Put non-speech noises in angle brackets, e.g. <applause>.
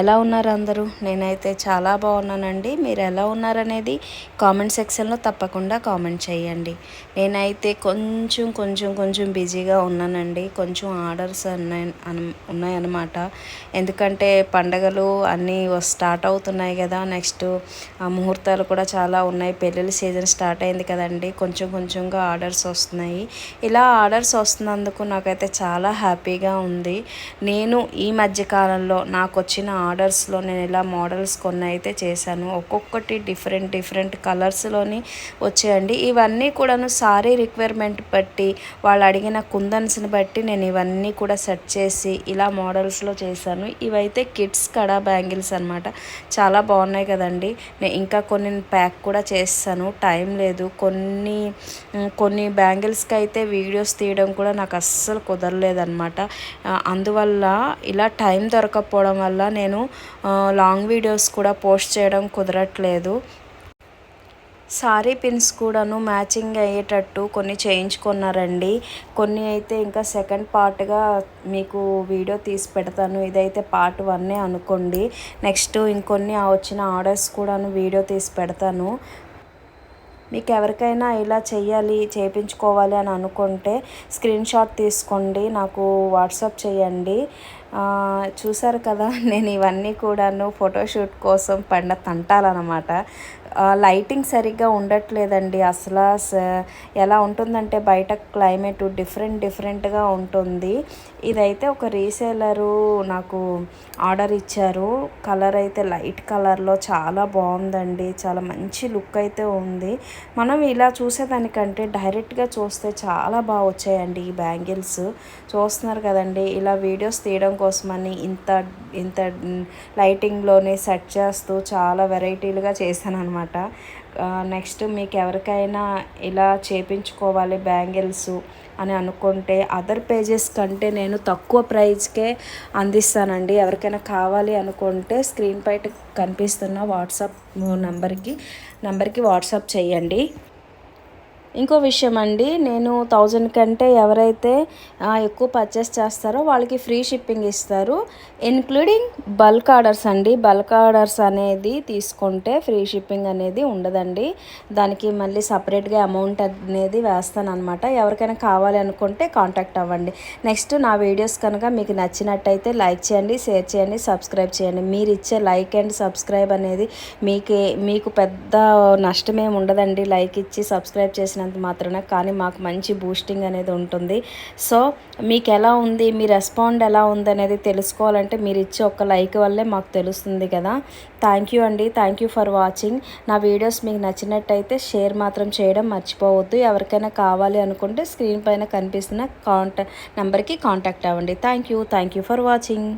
ఎలా ఉన్నారు అందరూ? నేనైతే చాలా బాగున్నానండి. మీరు ఎలా ఉన్నారనేది కామెంట్ సెక్షన్లో తప్పకుండా కామెంట్ చేయండి. నేనైతే కొంచెం కొంచెం కొంచెం బిజీగా ఉన్నానండి. కొంచెం ఆర్డర్స్ ఉన్నాయి ఉన్నాయన్నమాట. ఎందుకంటే పండగలు అన్నీ స్టార్ట్ అవుతున్నాయి కదా. నెక్స్ట్ ముహూర్తాలు కూడా చాలా ఉన్నాయి. పెళ్ళిళ్ళ సీజన్ స్టార్ట్ అయింది కదండి. కొంచెం కొంచెంగా ఆర్డర్స్ వస్తున్నాయి. ఇలా ఆర్డర్స్ వస్తున్నందుకు నాకైతే చాలా హ్యాపీగా ఉంది. నేను ఈ మధ్యకాలంలో నాకు వచ్చిన ఆర్డర్స్లో నేను ఇలా మోడల్స్ కొన్ని అయితే చేశాను. ఒక్కొక్కటి డిఫరెంట్ డిఫరెంట్ కలర్స్లోని వచ్చాయండి. ఇవన్నీ కూడాను సారీ రిక్వైర్మెంట్ బట్టి వాళ్ళు అడిగిన కుందన్స్ని బట్టి నేను ఇవన్నీ కూడా సెట్ చేసి ఇలా మోడల్స్లో చేశాను. ఇవైతే కిడ్స్ కడా బ్యాంగిల్స్ అనమాట చాలా బాగున్నాయి కదండి. నేను ఇంకా కొన్ని ప్యాక్ కూడా చేస్తాను. టైం లేదు. కొన్ని కొన్ని బ్యాంగిల్స్కి అయితే వీడియోస్ తీయడం కూడా నాకు అస్సలు కుదరలేదన్నమాట. అందువల్ల ఇలా టైం దొరకకపోవడం వల్ల నేను నేను లాంగ్ వీడియోస్ కూడా పోస్ట్ చేయడం కుదరట్లేదు. సారీ పిన్స్ కూడాను మ్యాచింగ్ అయ్యేటట్టు కొన్ని చేయించుకున్నారండి కొన్ని అయితే ఇంకా సెకండ్ పార్ట్గా మీకు వీడియో తీసి పెడతాను. ఇదైతే పార్ట్ వన్నే అనుకోండి. నెక్స్ట్ ఇంకొన్ని వచ్చిన ఆర్డర్స్ కూడాను వీడియో తీసి పెడతాను. మీకు ఎవరికైనా ఇలా చేయాలి చేయించుకోవాలి అని అనుకుంటే స్క్రీన్ షాట్ తీసుకోండి. నాకు వాట్సాప్ చేయండి. చూసారు కదా <laughs> నేను ఇవన్నీ కూడాను ఫోటోషూట్ కోసం పడిన తంటాలన్నమాట. లైటింగ్ సరిగ్గా ఉండట్లేదండి. అసలు ఎలా ఉంటుందంటే బయట క్లైమేట్ డిఫరెంట్ డిఫరెంట్గా ఉంటుంది. ఇదైతే ఒక రీసేలరు నాకు ఆర్డర్ ఇచ్చారు. కలర్ అయితే లైట్ కలర్లో చాలా బాగుందండి. చాలా మంచి లుక్ అయితే ఉంది. మనం ఇలా చూసేదానికంటే డైరెక్ట్గా చూస్తే చాలా బాగా వచ్చాయండి ఈ బ్యాంగిల్స్. చూస్తున్నారు కదండి ఇలా వీడియోస్ తీయడం కోసమని ఇంత ఇంత లైటింగ్లోనే సెట్ చేస్తూ చాలా వెరైటీలుగా చేశాను అనమాట నెక్స్ట్ మీకు ఎవరికైనా ఇలా చేపించుకోవాలి బ్యాంగిల్స్ అని అనుకుంటే అదర్ పేజెస్ కంటే నేను తక్కువ ప్రైజ్కే అందిస్తానండి. ఎవరికైనా కావాలి అనుకుంటే స్క్రీన్ పైట కనిపిస్తున్న వాట్సాప్ నెంబర్కి నెంబర్కి వాట్సాప్ చేయండి. ఇంకో విషయం అండి నేను థౌజండ్ కంటే ఎవరైతే ఎక్కువ పర్చేస్ చేస్తారో వాళ్ళకి ఫ్రీ షిప్పింగ్ ఇస్తారు. ఇన్క్లూడింగ్ బల్క్ ఆర్డర్స్ అండి. బల్క్ ఆర్డర్స్ అనేది తీసుకుంటే ఫ్రీ షిప్పింగ్ అనేది ఉండదండి. దానికి మళ్ళీ సపరేట్గా అమౌంట్ అనేది వేస్తాను అనమాట ఎవరికైనా కావాలి అనుకుంటే కాంటాక్ట్ అవ్వండి. నెక్స్ట్ నా వీడియోస్ కనుక మీకు నచ్చినట్టయితే లైక్ చేయండి షేర్ చేయండి సబ్స్క్రైబ్ చేయండి. మీరు ఇచ్చే లైక్ అండ్ సబ్స్క్రైబ్ అనేది మీకే మీకు పెద్ద నష్టమేమి ఉండదండి. లైక్ ఇచ్చి సబ్స్క్రైబ్ చేసిన చేసినంత మాత్రాన కానీ మాకు మంచి బూస్టింగ్ అనేది ఉంటుంది. సో మీకు ఎలా ఉంది? మీ రెస్పాండ్ ఎలా ఉంది అనేది తెలుసుకోవాలంటే మీరు ఇచ్చే ఒక లైక్ వల్లే మాకు తెలుస్తుంది కదా. థ్యాంక్ యూ అండి. థ్యాంక్ యూ ఫర్ వాచింగ్ నా వీడియోస్ మీకు నచ్చినట్టయితే షేర్ మాత్రం చేయడం మర్చిపోవద్దు. ఎవరికైనా కావాలి అనుకుంటే స్క్రీన్ పైన కనిపిస్తున్న కాంటాక్ట్ నెంబర్కి కాంటాక్ట్ అవ్వండి. Thank you thank you for watching